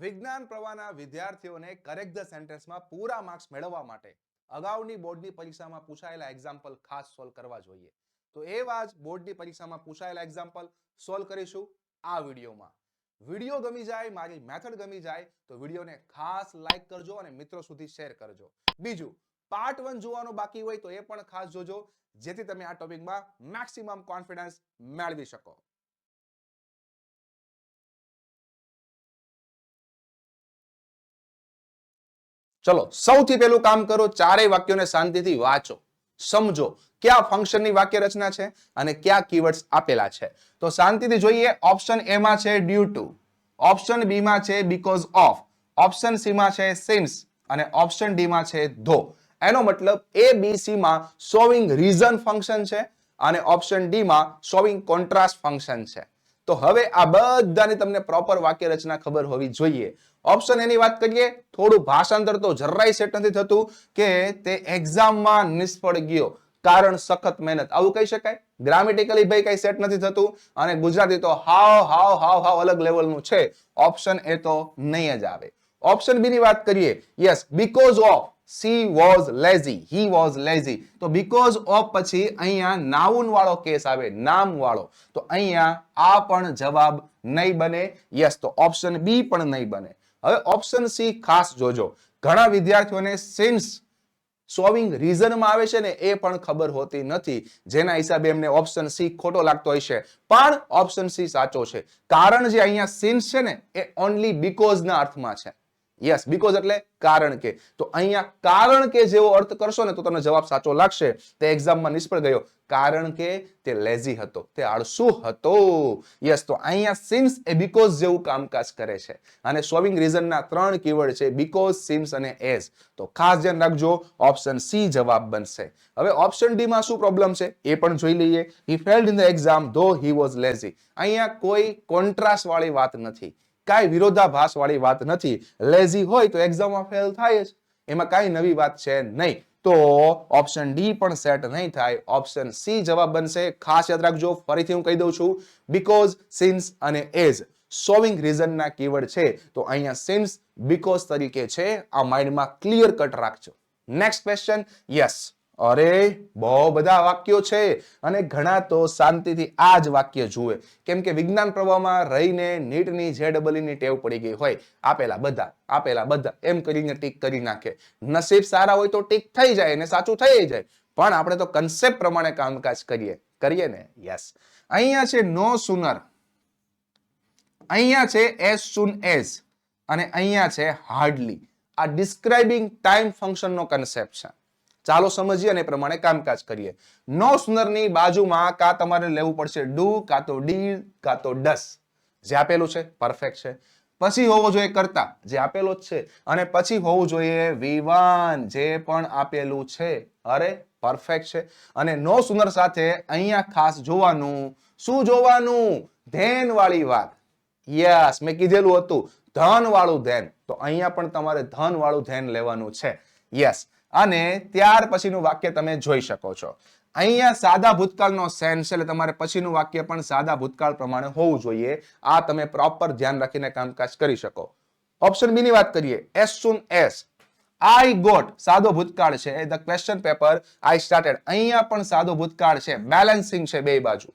વિજ્ઞાન પ્રવાહના વિદ્યાર્થીઓને કરેક્ટ ધ સેન્ટેન્સમાં પૂરા માર્ક્સ મેળવવા માટે અગાઉની બોર્ડની પરીક્ષામાં પૂછાયેલા એક્ઝામ્પલ ખાસ સોલ્વ કરવા જોઈએ. તો એવા જ બોર્ડની પરીક્ષામાં પૂછાયેલા એક્ઝામ્પલ સોલ્વ કરીશું આ વિડીયોમાં. વીડિયો ગમી જાય, મારી મેથડ ગમી જાય, તો વિડીયોને ખાસ લાઈક કરજો અને મિત્રો સુધી શેર કરજો. બીજું પાર્ટ વન જોવાનું બાકી હોય તો એ પણ ખાસ જોજો, જેથી તમે આ ટોપિકમાં મેક્સિમમ કોન્ફિડન્સ મેળવી શકો. ચલો, સૌથી પહેલું કામ કરો, ચારેય વાક્યોને શાંતિથી વાંચો, સમજો, કયા ફંક્શનની વાક્ય રચના છે અને કયા કીવર્ડ્સ આપેલા છે. તો શાંતિથી જોઈએ ઓપ્શન એ માં છે ડ્યુ ટુ ઓપ્શન બી માં છે બીકોઝ ઓફ ઓપ્શન સી માં છે સિન્સ અને ઓપ્શન ડી માં છે ધો એનો મતલબ એ બી સી માં શોવિંગ રીઝન ફંક્શન છે અને ઓપ્શન ડી માં શોવિંગ કોન્ટ્રાસ્ટ ફંક્શન છે. તો હવે આ બધાની તમને પ્રોપર વાક્ય રચના ખબર હોવી જોઈએ. ઓપ્શન એની વાત કરીએ, થોડું ભાષાંતર તો જરાય સેટ નથી થતું કે તે એક્ઝામમાં નિષ્ફળ ગયો. કારણ સખત મહેનત. આવું કહી શકાય? ગ્રામેટિકલી ભાઈ કઈ સેટ નથી થતું અને ગુજરાતી તો હાવ હાવ હાવ હાવ અલગ લેવલનું છે. ઓપ્શન એ તો નહીં જ આવે. ઓપ્શન બી ની વાત કરીએ. Yes because of she was lazy he was lazy તો બીકોઝ ઓફ પછી અહીંયા નાઉન વાળો કેસ આવે, નામ વાળો. તો અહીંયા આ પણ જવાબ નહીં બને. યસ તો ઓપ્શન બી પણ નહીં બને. હવે ઓપ્શન સી ખાસ જોજો. ઘણા વિદ્યાર્થીઓને સિન્સ સોવિંગ રીઝનમાં આવે છે ને એ પણ ખબર હોતી નથી. જેના હિસાબે એમને ઓપ્શન સી ખોટો લાગતો હોય છે. પણ ઓપ્શન સી સાચો છે. કારણ જે અહીંયા સિન્સ છે ને, એ ઓનલી બીકોઝના અર્થમાં છે. યસ બીકોઝ એટલે કારણ કે. તો અહીંયા કારણ કે જેવો અર્થ કરશો ને તો તમને જવાબ સાચો લાગશે. તે એક્ઝામમાં નિષ્ફળ ગયો. કારણ કે તે લેઝી હતો. તે આળસુ હતો. યસ તો અહીંયા સિન્સ એ બીકોઝ જેવું કામકાજ કરે છે. અને સોવિંગ રીઝનના ત્રણ કીવર્ડ છે બીકોઝ સિમ્સ અને એઝ તો ખાસ ધ્યાન રાખજો ઓપ્શન સી જવાબ બનશે. હવે ઓપ્શન ડી માં શું પ્રોબ્લેમ છે? એ પણ જોઈ લઈએ. He failed in the exam though he was lazy અહીંયા કોઈ કોન્ટ્રાસ્ટ વાળી વાત નથી. કાંઈ વિરોધાભાસવાળી વાત નથી. લેઝી હોય તો એક્ઝામમાં ફેલ થાય જ. એમાં કાંઈ નવી વાત છે નહીં. તો ઓપ્શન ડી પણ સેટ નહીં થાય. ઓપ્શન સી જવાબ બનશે. ખાસ યાદ રાખજો, ફરીથી હું કહી દઉં છું. બીકોઝ સિન્સ અને એઝ સોવિંગ રીઝનના કીવર્ડ છે. તો અહીંયા સિન્સ બીકોઝ તરીકે છે. આ માઇન્ડમાં ક્લિયર કટ રાખજો. નેક્સ્ટ ક્વેશ્ચન યસ અરે, બહુ બધા વાક્યો છે અને ઘણા તો શાંતિથી આ જ વાક્ય જુએ. કેમ કે વિજ્ઞાન પ્રવાહમાં રહીને નીટની જે ની ટેવ પડી ગઈ હોય. આપેલા બધા આપેલા બધા, એમ કરીને ટીક કરી નાખે. નસીબ સારા હોય તો ટીક થઈ જાય ને સાચું થઈ જાય. પણ આપણે તો કન્સેપ્ટ પ્રમાણે કામકાજ કરીએ. કરીએ ને? યસ અહીંયા છે નો સુનર. અહીંયા છે એસ સુન એઝ અને અહીંયા છે હાર્ડલી. આ ડિસ્ક્રાઇબિંગ ટાઈમ ફંક્શનનો કન્સેપ્ટ છે. ચાલો સમજીએ અને પ્રમાણે કામકાજ કરીએ. નો સુંદરની બાજુમાં કા તમારે લેવું પડશે ડુ, કા તો ડી, કા તો ડસ. જે આપેલું છે પરફેક્ટ છે. પછી હોવો જોઈએ કરતા, જે આપેલો જ છે. અને પછી હોવું જોઈએ વિવાન, જે પણ આપેલું છે. અરે પરફેક્ટ છે. અને નો સુંદર સાથે અહીંયા ખાસ જોવાનું, શું જોવાનું? ધેન વાળી વાત. યસ મેં કીધેલું હતું. ધન. વાળું ધ્યાન તો અહીંયા પણ તમારે ધન વાળું ધ્યાન લેવાનું છે. યસ અને ત્યાર પછીનું વાક્ય તમે જોઈ શકો છો. અહીંયા સાદા ભૂતકાળનો સેન્સ એટલે તમારે પછીનું વાક્ય પણ સાદા ભૂતકાળ પ્રમાણે હોવું જોઈએ. આ તમે પ્રોપર ધ્યાન રાખીને કામકાજ કરી શકો. ઓપ્શન બી ની વાત કરીએ. As soon as. I got. સાદો ભૂતકાળ છે. The question paper I started. અહીંયા પણ સાદો ભૂતકાળ છે. બેલેન્સિંગ છે બે બાજુ.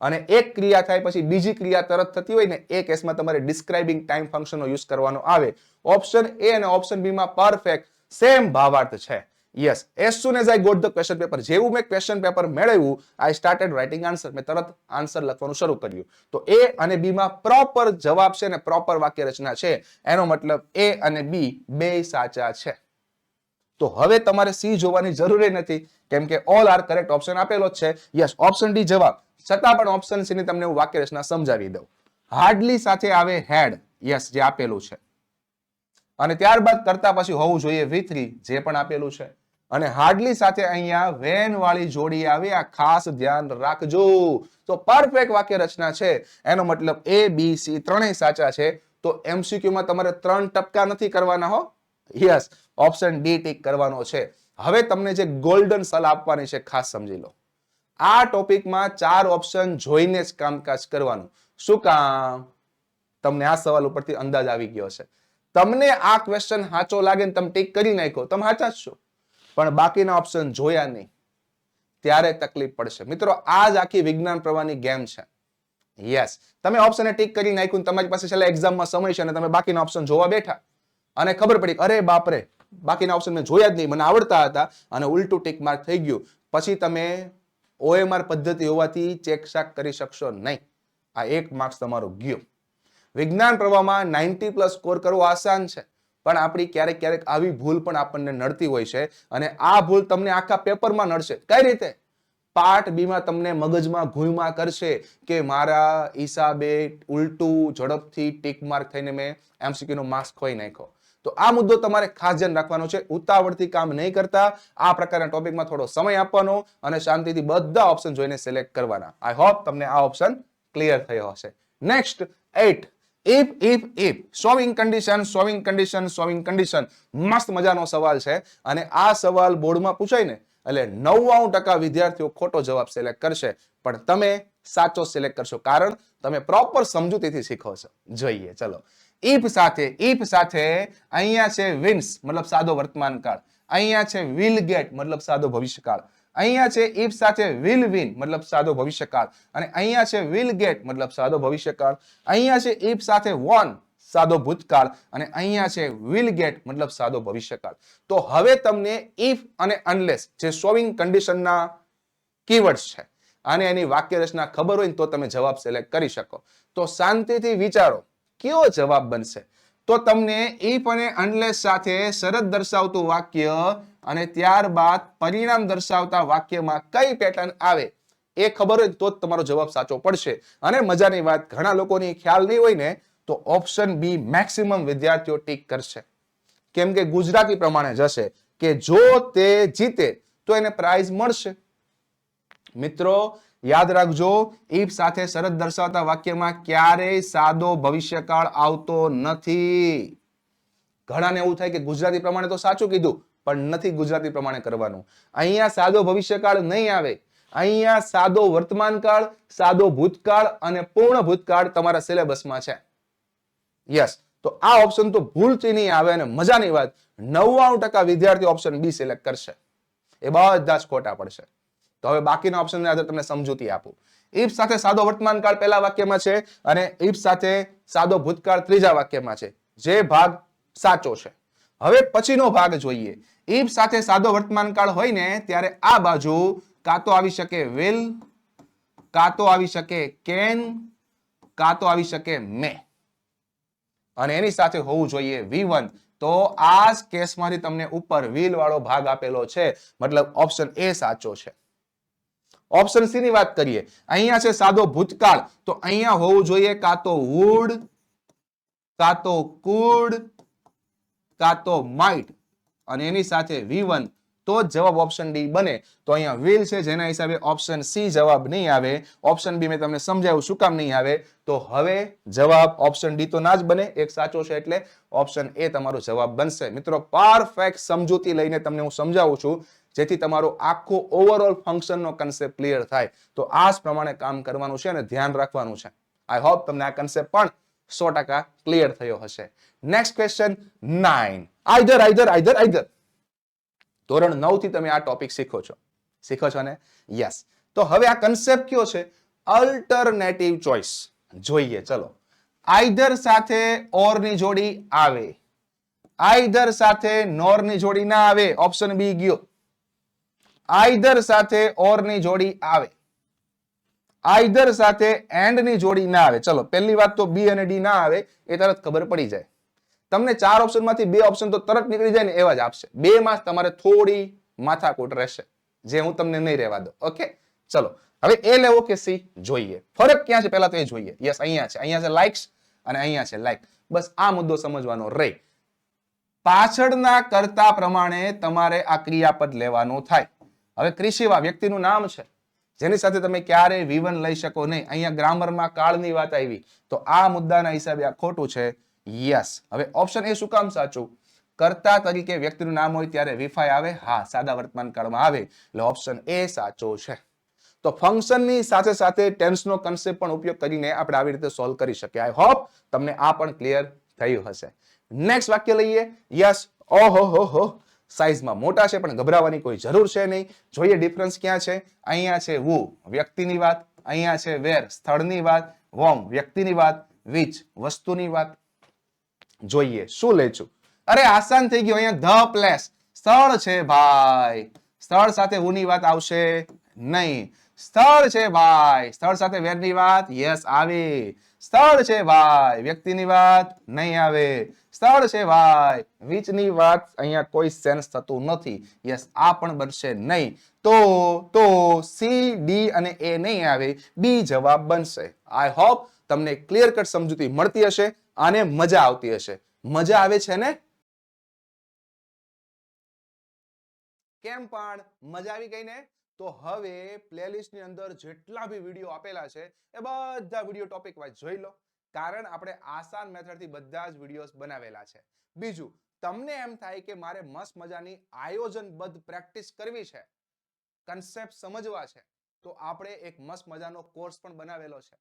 અને એક ક્રિયા થાય પછી બીજી ક્રિયા તરત થતી હોય ને એ કેસમાં તમારે ડિસ્ક્રાઇબિંગ ટાઈમ ફંક્શનનો યુઝ કરવાનો આવે. ઓપ્શન એ અને ઓપ્શન બી માં પરફેક્ટ. સેમ ભાવાર્થ છે. Yes as soon as I got the question paper જેવું મેં ક્વેશ્ચન પેપર મેળવ્યું આઈ સ્ટાર્ટેડ રાઇટિંગ આન્સર મેં તરત આન્સર લખવાનું શરૂ કર્યું. તો એ અને બી માં પ્રોપર જવાબ છે ને પ્રોપર વાક્ય રચના છે. એનો મતલબ એ અને બી બે સાચા છે. તો હવે તમારે સી જોવાની જરૂર નથી, કેમ કે ઓલ આર કરેક્ટ ઓપ્શન આપેલો જ છે. યસ ઓપ્શન ડી જવાબ. છતાં પણ ઓપ્શન સી ની તમને હું વાક્ય રચના સમજાવી દઉં. હાર્ડલી સાથે આવે હેડ યસ જે આપેલું છે. અને ત્યારબાદ કરતા પછી હોવું જોઈએ વી જે પણ આપેલું છે. અને હાર્ડલી સાથે અહીંયા વેન વાળી જોડી આવે, આ ખાસ ધ્યાન રાખજો. તો પરફેક્ટ વાક્ય રચના છે. એનો મતલબ એ બી સી ત્રણેય સાચા છે. તો એમસીક્યુ માં તમારે ત્રણ ટપકા નથી કરવાના હો. યસ ઓપ્શન ડી ટીક કરવાનો છે. હવે તમને જે ગોલ્ડન સલાહ આપવાની છે, ખાસ સમજી લો. આ ટોપિકમાં ચાર ઓપ્શન જોઈને જ કામકાજ કરવાનું. શું કામ? તમને આ સવાલ ઉપરથી અંદાજ આવી ગયો છે. તમને આ ક્વેશ્ચન સાચો લાગે ને તમે ટીક કરી નાખો તમે સાચા જ છો. પણ બાકીના ઓપ્શન જોયા નહીં. ત્યારે તકલીફ પડશે. મિત્રો આ જ આખી વિજ્ઞાન પ્રવાહની ગેમ છે. યસ તમે ઓપ્શન ટીક કરી નાખ્યું તમારી પાસે છેલ્લા એક્ઝામમાં સમય છે અને તમે બાકીના ઓપ્શન જોવા બેઠા. અને ખબર પડી અરે બાપરે, બાકીના ઓપ્શન મેં જોયા જ નહીં. મને આવડતા હતા અને ઉલટું ટીક માર્ક થઈ ગયું. પછી તમે ઓએમઆર પદ્ધતિ હોવાથી ચેક શાક કરી શકશો નહીં. આ એક માર્ક્સ તમારો ગયો. વિજ્ઞાન પ્રવાહમાં નાઇન્ટી પ્લસ સ્કોર કરવો આસાન છે. પણ આપણી ક્યારેક ક્યારેક આવી ભૂલ પણ આપણને નડતી હોય છે અને આ ભૂલ તમને આખા પેપરમાં નડશે. કઈ રીતે? પાર્ટ બીમાં તમને મગજમાં ઘૂયમાં કરશે કે મારા હિસાબે ઉલટું ઝડપથી ટીક માર્ક થઈને મેં એમસીક્યુ નો માર્ક્સ ખોઈ નાખ્યો. તો આ મુદ્દો તમારે ખાસ ધ્યાન રાખવાનો છે. ઉતાવળથી કામ નહીં કરતા. આ પ્રકારના ટોપિકમાં થોડો સમય આપવાનો અને શાંતિથી બધા ઓપ્શન જોઈને સિલેક્ટ કરવાના. આઈ હોપ તમને આ ઓપ્શન ક્લિયર થયો હશે. Next at if if if showing condition showing condition showing condition મસ્ત મજાનો સવાલ છે. અને આ સવાલ બોર્ડમાં પૂછાય ને, એટલે નવ્વાણું ટકા વિદ્યાર્થીઓ ખોટો જવાબ સિલેક્ટ કરશે. પણ તમે સાચો સિલેક્ટ કરશો. કારણ, તમે પ્રોપર સમજૂતીથી શીખો છો. જોઈએ, ચલો. ઇફ સાથે ઇફ સાથે અહીંયા છે વિન્સ મતલબ સાદો વર્તમાન કાળ અહીંયા છે વિલ ગેટ મતલબ સાદો ભવિષ્યકાળ. અહીંયા છે ઇફ સાથે વિલ વિન મતલબ સાદો ભવિષ્યકાળ. અને અહીંયા છે વિલ ગેટ મતલબ સાદો ભવિષ્યકાળ. અહીંયા છે ઇફ સાથે વોન સાદો ભૂતકાળ. અને અહીંયા છે વિલ ગેટ મતલબ સાદો ભવિષ્યકાળ. તો હવે તમને ઇફ અને અનલેસ જે સોવિંગ કન્ડિશનના કીવર્ડ્સ છે અને એની વાક્ય રચના ખબર હોય તો તમે જવાબ સિલેક્ટ કરી શકો. તો શાંતિથી વિચારો કયો જવાબ બનશે? તો તમને ઇફ અને અનલેસ સાથે શરત દર્શાવતું વાક્ય અને ત્યારબાદ પરિણામ દર્શાવતા વાક્યમાં કઈ પેટર્ન આવે એ ખબર હોય તો જ તમારો જવાબ સાચો પડશે. અને મજાની વાત, ઘણા લોકોની ખ્યાલ નહીં હોય ને તો ઓપ્શન બી મેક્સિમમ વિદ્યાર્થીઓ ટીક કરશે. કેમ કે ગુજરાતી પ્રમાણે જશે કે જો તે જીતે તો એને પ્રાઇઝ મળશે. મિત્રો યાદ રાખજો ઇફ સાથે શરત દર્શાવતા વાક્યમાં ક્યારેય સાદો ભવિષ્યકાળ આવતો નથી. ઘણાને એવું થાય કે ગુજરાતી પ્રમાણે તો સાચું કીધું, પણ નથી ગુજરાતી પ્રમાણે કરવાનું. અહીંયા સાદો ભવિષ્યકાળ નહીં આવે. અહીંયા સાદો વર્તમાનકાળ, સાદો ભૂતકાળ અને પૂર્ણ ભૂતકાળ તમારા સિલેબસમાં છે. યસ, તો આ ઓપ્શન તો ભૂલથી નહીં આવે અને મજાની વાત, નવ્વાણું ટકા વિદ્યાર્થી ઓપ્શન બી સિલેક્ટ કરશે. એ બધા જ ખોટા પડશે. તો હવે બાકીના ઓપ્શનને આધારે તમને સમજૂતી આપું. ઇફ સાથે સાદો વર્તમાનકાળ પહેલા વાક્યમાં છે અને ઇફ સાથે સાદો ભૂતકાળ ત્રીજા વાક્યમાં છે. જે ભાગ સાચો છે. હવે પછીનો ભાગ જોઈએ. ઇફ સાથે સાદો વર્તમાનકાળ હોય ને, ત્યારે આ બાજુ કાં તો આવી શકે વિલ કાં તો આવી શકે કેન કાં તો આવી શકે મે અને એની સાથે હોવું જોઈએ વી વન તો આ કેસમાંથી તમને ઉપર વિલ વાળો ભાગ આપેલો છે. મતલબ ઓપ્શન એ સાચો છે. ઓપ્શન સી ની વાત કરીએ. અહીંયા છે સાદો ભૂતકાળ. તો અહીંયા હોવું જોઈએ કાં તો વુડ કાં તો કુડ કાં તો માઇટ અને એની સાથે વી વન તો જવાબ ઓપ્શન ડી બને. તો અહીંયા વ્હીલ છે, જેના હિસાબે ઓપ્શન સી જવાબ નહીં આવે. ઓપ્શન બી મેં તમને સમજાવ્યું શું કામ નહીં આવે. તો હવે જવાબ ઓપ્શન ડી તો ના જ બને. એક સાચો છે એટલે ઓપ્શન એ તમારો જવાબ બનશે. મિત્રો પરફેક્ટ સમજૂતી લઈને તમને હું સમજાવું છું. જેથી તમારો આખો ઓવરઓલ ફંક્શનનો કન્સેપ્ટ ક્લિયર થાય. તો આ જ પ્રમાણે કામ કરવાનું છે અને ધ્યાન રાખવાનું છે. આઈ હોપ તમને આ કન્સેપ્ટ પણ સો ટકા ક્લિયર થયો હશે. Next question nine either either either either ધોરણ નવથી તમે આ ટોપિક શીખો છો. શીખો છો ને? યસ તો હવે આ કન્સેપ્ટ કયો છે? અલ્ટરનેટિવ ચોઇસ જોઈએ, ચલો. આઈધર સાથે ઓરની જોડી આવે. આઈધર સાથે નોરની જોડી ના આવે. ઓપ્શન બી ગયો. આઈધર સાથે ઓરની જોડી આવે. આઈધર સાથે એન્ડની જોડી ના આવે. ચલો, પહેલી વાત તો બી અને ડી ના આવે, એ તરત ખબર પડી જાય. તમને ચાર ઓપ્શનમાંથી બે ઓપ્શન તો તરત નીકળી જાય ને એવા જ આપશે. બે માં તમારે થોડી માથાકૂટ રહેશે, જે હું તમને નહીં રહેવા દઉં. ઓકે? ચલો, હવે એ લેવો કે સી? જોઈએ. ફરક ક્યાં છે? પહેલા તો એ જોઈએ. યસ, અહીંયા છે. અહીંયા છે લાઇક્સ અને અહીંયા છે લાઇક બસ આ મુદ્દો સમજવાનો રહે. પાછળના કરતા પ્રમાણે તમારે આ ક્રિયાપદ લેવાનું થાય. હવે ક્રિશિવા વ્યક્તિનું નામ છે. જેની સાથે તમે ક્યારે વિવન લઈ શકો નહીં. અહીંયા ગ્રામરમાં કાળની વાત આવી. તો આ મુદ્દાના હિસાબે આ ખોટું છે. યસ. હવે ઓપ્શન એ શું કામ સાચું? કર્તા તરીકે વ્યક્તિનું નામ હોય ત્યારે વિફાઈ આવે. હા, સાદા વર્તમાન કાળમાં આવે. એટલે ઓપ્શન એ સાચો છે. તો ફંક્શનની સાથે સાથે ટેન્સનો કન્સેપ્ટ પણ ઉપયોગ કરીને આપણે આવી રીતે સોલ્વ કરી શકીએ. આઈ હોપ તમને આ પણ ક્લિયર થયું હશે. નેક્સ્ટ વાક્ય લઈએ. યસ ઓહો, હો હો. સાઈઝમાં મોટા છે, પણ ગભરાવાની કોઈ જરૂર છે નહીં. જોઈએ ડિફરન્સ ક્યાં છે? અહીંયા છે વુ વ્યક્તિની વાત. અહીંયા છે વેર સ્થળની વાત. વોમ વ્યક્તિની વાત. વિચ વસ્તુની વાત. જોઈએ, શું લેચું અરે, આસાન થઈ ગયું અહીંયા. ધ પ્લેસ સ્થળ છે ભાઈ. સ્થળ સાથે હુની વાત આવશે નહીં. સ્થળ છે ભાઈ. સ્થળ સાથે વેરની વાત? યસ આવે. સ્થળ છે ભાઈ, વ્યક્તિની વાત નહીં આવે. સ્થળ છે ભાઈ વિચની વાત અહીંયા કોઈ સેન્સ થતું નથી. યસ આ પણ બનશે નહીં. તો તો સી ડી અને એ નહીં આવે બી જવાબ બનશે. આઈ હોપ તમને ક્લિયર કટ સમજૂતી મળતી હશે અને મજા આવતી હશે. મજા આવે છે ને? કેમ પણ? મજા આવી ગઈ ને? તો હવે પ્લેલિસ્ટની અંદર જેટલા બી વીડિયો આપેલા છે, એ બધા વીડિયો ટોપિક વાઇઝ જોઈ લો. કારણ આપણે આસાન મેથડથી બધા જ વિડીયોઝ બનાવેલા છે. બીજું, તમને એમ થાય કે મારે મસ્ત મજાની આયોજનબદ્ધ પ્રેક્ટિસ કરવી છે કન્સેપ્ટ સમજવા છે, તો આપણે એક મસ્ત મજાનો કોર્સ પણ બનાવેલો છે.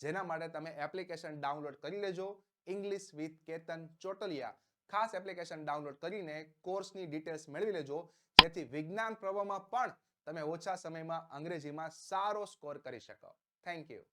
જેના માટે તમે એપ્લિકેશન ડાઉનલોડ કરી લેજો ઇંગ્લિશ વિથ કેતન ચોટલિયા. ખાસ એપ્લિકેશન ડાઉનલોડ કરીને કોર્સની ડિટેલ્સ મેળવી લેજો, જેથી વિજ્ઞાન પ્રવાહમાં પણ તમે ઓછા સમયમાં અંગ્રેજીમાં સારો સ્કોર કરી શકો. Thank you